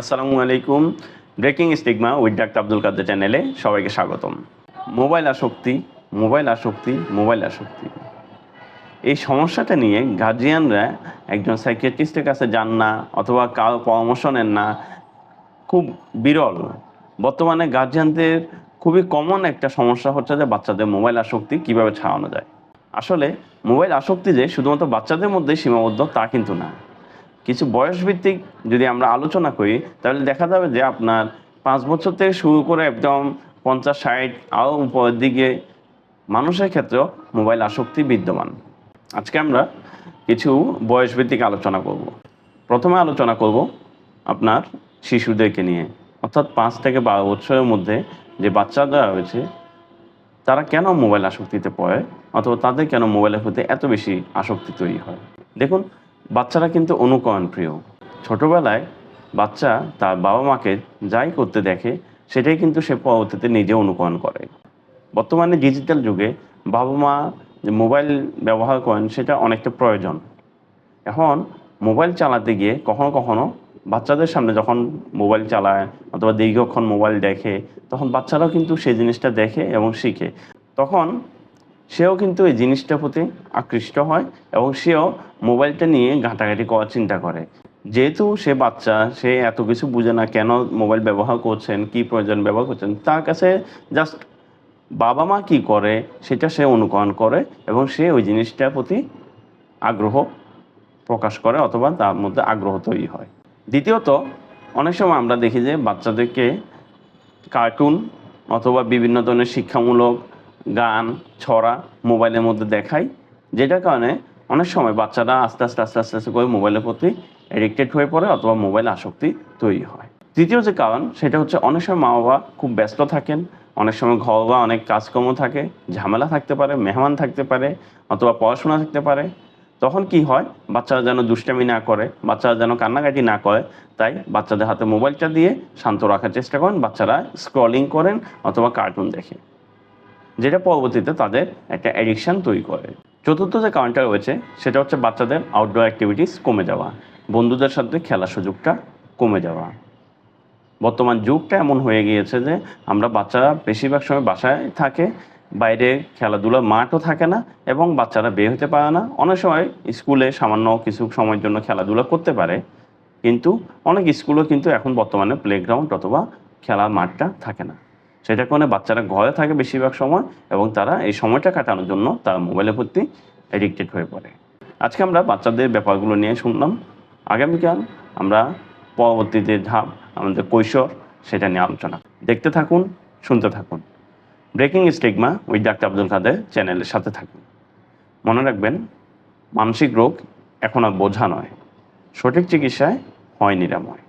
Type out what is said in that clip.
আসসালামু আলাইকুম। Breaking stigma with doctor Abdul Kader চ্যানেলে সবাইকে স্বাগতম। মোবাইল আসক্তি মোবাইল আসক্তি মোবাইল আসক্তি। এই সমস্যাটা নিয়ে গার্জিয়ানরা একজন সাইকিয়াট্রিস্টের কাছে যান না, অথবা কারও পরামর্শ নেন না, খুব বিরল। বর্তমানে গার্জিয়ানদের খুবই কমন একটা সমস্যা হচ্ছে যে বাচ্চাদের মোবাইল আসক্তি কীভাবে ছাড়ানো যায়। আসলে মোবাইল আসক্তি যে শুধুমাত্র বাচ্চাদের মধ্যে সীমাবদ্ধ তা কিন্তু না। কিছু বয়সভিত্তিক যদি আমরা আলোচনা করি, তাহলে দেখা যাবে যে আপনার পাঁচ বছর থেকে শুরু করে একদম পঞ্চাশ, ষাট, আরও উপরের দিকে মানুষের ক্ষেত্রেও মোবাইল আসক্তি বিদ্যমান। আজকে আমরা কিছু বয়সভিত্তিক আলোচনা করব। প্রথমে আলোচনা করব আপনার শিশুদেরকে নিয়ে। অর্থাৎ পাঁচ থেকে বারো বছরের মধ্যে যে বাচ্চারা রয়েছে, তারা কেন মোবাইল আসক্তিতে পড়ে? অথবা তাদের কেন মোবাইলের প্রতি এত বেশি আসক্তি তৈরি হয়? দেখুন বাচ্চারা কিন্তু অনুকরণ প্রিয়। ছোটবেলায় বাচ্চা তার বাবা মাকে যাই করতে দেখে, সেটাই কিন্তু সে পরবর্তীতে নিজে অনুকরণ করে। বর্তমানে ডিজিটাল যুগে বাবা মা যে মোবাইল ব্যবহার করেন, সেটা অনেকটা প্রয়োজন। এখন মোবাইল চালাতে গিয়ে কখনো কখনো বাচ্চাদের সামনে যখন মোবাইল চালায় অথবা দীর্ঘক্ষণ মোবাইল দেখে, তখন বাচ্চারাও কিন্তু সেই জিনিসটা দেখে এবং শিখে। তখন সেও কিন্তু এই জিনিসটার প্রতি আকৃষ্ট হয় এবং সেও মোবাইলটা নিয়ে ঘাঁটাঘাঁটি করার চিন্তা করে। যেহেতু সে বাচ্চা, সে এত কিছু বুঝে না কেন মোবাইল ব্যবহার করছেন, কি প্রয়োজন ব্যবহার করছেন, তার কাছে জাস্ট বাবা মা কি করে সেটা সে অনুকরণ করে এবং সে ওই জিনিসটার প্রতি আগ্রহ প্রকাশ করে অথবা তার মধ্যে আগ্রহ তৈরি হয়। দ্বিতীয়ত, অনেক সময় আমরা দেখি যে বাচ্চাদেরকে কার্টুন অথবা বিভিন্ন ধরনের শিক্ষামূলক গান, ছড়া মোবাইলের মধ্যে দেখাই, যেটার কারণে অনেক সময় বাচ্চারা আস্তে আস্তে আস্তে আস্তে আস্তে করে মোবাইলের প্রতি এডিক্টেড হয়ে পড়ে অথবা মোবাইল আসক্তি তৈরি হয়। তৃতীয় যে কারণ, সেটা হচ্ছে অনেক সময় মা বাবা খুব ব্যস্ত থাকেন, অনেক সময় ঘরোয়া অনেক কাজকর্ম থাকে, ঝামেলা থাকতে পারে, মেহমান থাকতে পারে অথবা পড়াশোনা থাকতে পারে, তখন কি হয়, বাচ্চারা যেন দুষ্টামি না করে, বাচ্চারা যেন কান্নাকাটি না করে, তাই বাচ্চাদের হাতে মোবাইলটা দিয়ে শান্ত রাখার চেষ্টা করেন, বাচ্চারা স্ক্রলিং করেন অথবা কার্টুন দেখে যেটা পরবর্তীতে তাদের একটা অ্যাডিকশান তৈরি করে। চতুর্থ যে কারণটা রয়েছে, সেটা হচ্ছে বাচ্চাদের আউটডোর অ্যাক্টিভিটিস কমে যাওয়া, বন্ধুদের সাথে খেলার সুযোগটা কমে যাওয়া। বর্তমান যুগটা এমন হয়ে গিয়েছে যে, আমরা বাচ্চারা বেশিরভাগ সময় বাসায় থাকে, বাইরে খেলাধুলার মাঠও থাকে না এবং বাচ্চারা বের হতে পারে না। অনেক সময় স্কুলে সামান্য কিছু সময়ের জন্য খেলাধুলা করতে পারে, কিন্তু অনেক স্কুলও কিন্তু এখন বর্তমানে প্লেগ্রাউন্ড অথবা খেলার মাঠটা থাকে না। সেটা কারণে বাচ্চারা ঘরে থাকে বেশিরভাগ সময় এবং তারা এই সময়টা কাটানোর জন্য তারা মোবাইলের প্রতি এডিক্টেড হয়ে পড়ে। আজকে আমরা বাচ্চাদের ব্যাপারগুলো নিয়ে শুনলাম। আগামীকাল আমরা পরবর্তীতে ধাপ, আমাদের কৈশোর সেটা নিয়ে আলোচনা দেখতে থাকুন, শুনতে থাকুন। Breaking stigma with doctor Abdul Kader চ্যানেলের সাথে থাকুন। মনে রাখবেন, মানসিক রোগ এখন আর বোঝা নয়। সঠিক চিকিৎসায় হয় নিরাময়।